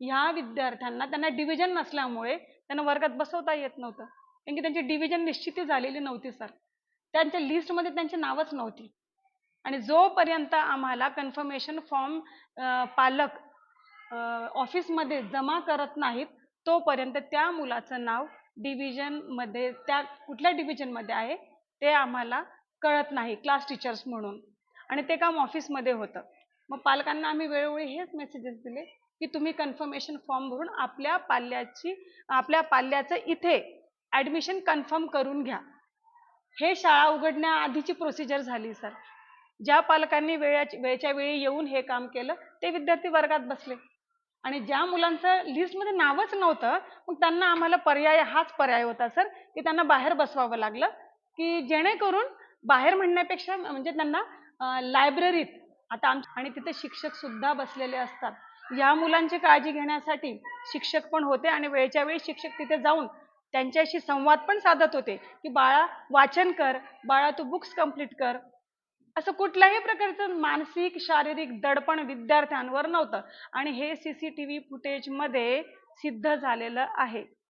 ह्या विद्यार्थ्यांना त्यांना डिव्हिजन नसल्यामुळे त्यांना वर्गात बसवता येत नव्हतं. कारण की त्यांची डिव्हिजन निश्चिती झालेली नव्हती सर त्यांच्या लिस्टमध्ये त्यांची नावच नव्हती. आणि जोपर्यंत आम्हाला कन्फर्मेशन फॉर्म पालक ऑफिसमध्ये जमा करत नाहीत तोपर्यंत त्या मुलाचं नाव डिव्हिजनमध्ये त्या कुठल्या डिव्हिजनमध्ये आहे ते आम्हाला कळत नाही क्लास टीचर्स म्हणून. आणि ते काम ऑफिसमध्ये होतं. मग पालकांना आम्ही वेळोवेळी हेच मेसेजेस दिले की तुम्ही कन्फर्मेशन फॉर्म भरून आपल्या पाल्याची आपल्या पाल्याचं इथे ॲडमिशन कन्फर्म करून घ्या. हे शाळा उघडण्याआधीची प्रोसिजर झाली सर ज्या पालकांनी वेळाच्या वेळच्या वेळी येऊन हे काम केलं ते विद्यार्थी वर्गात बसले. आणि ज्या मुलांचं लिस्टमध्ये नावच नव्हतं मग त्यांना आम्हाला पर्याय हाच पर्याय होता सर की त्यांना बाहेर बसवावं लागलं की जेणेकरून बाहेर म्हणण्यापेक्षा म्हणजे त्यांना लायब्ररीत आता आम आणि तिथे शिक्षक सुद्धा बसलेले असतात. या मुलांची काळजी घेण्यासाठी शिक्षक पण होते आणि वेळच्या वेळी शिक्षक तिथे जाऊन त्यांच्याशी संवाद पण साधत होते की बाळा वाचन कर. बाळा तू बुक्स कंप्लीट कर. असं कुठल्याही प्रकारचं मानसिक शारीरिक दडपण विद्यार्थ्यांवर नव्हतं. आणि हे सी सी टी व्ही फुटेजमध्ये सिद्ध झालेलं आहे.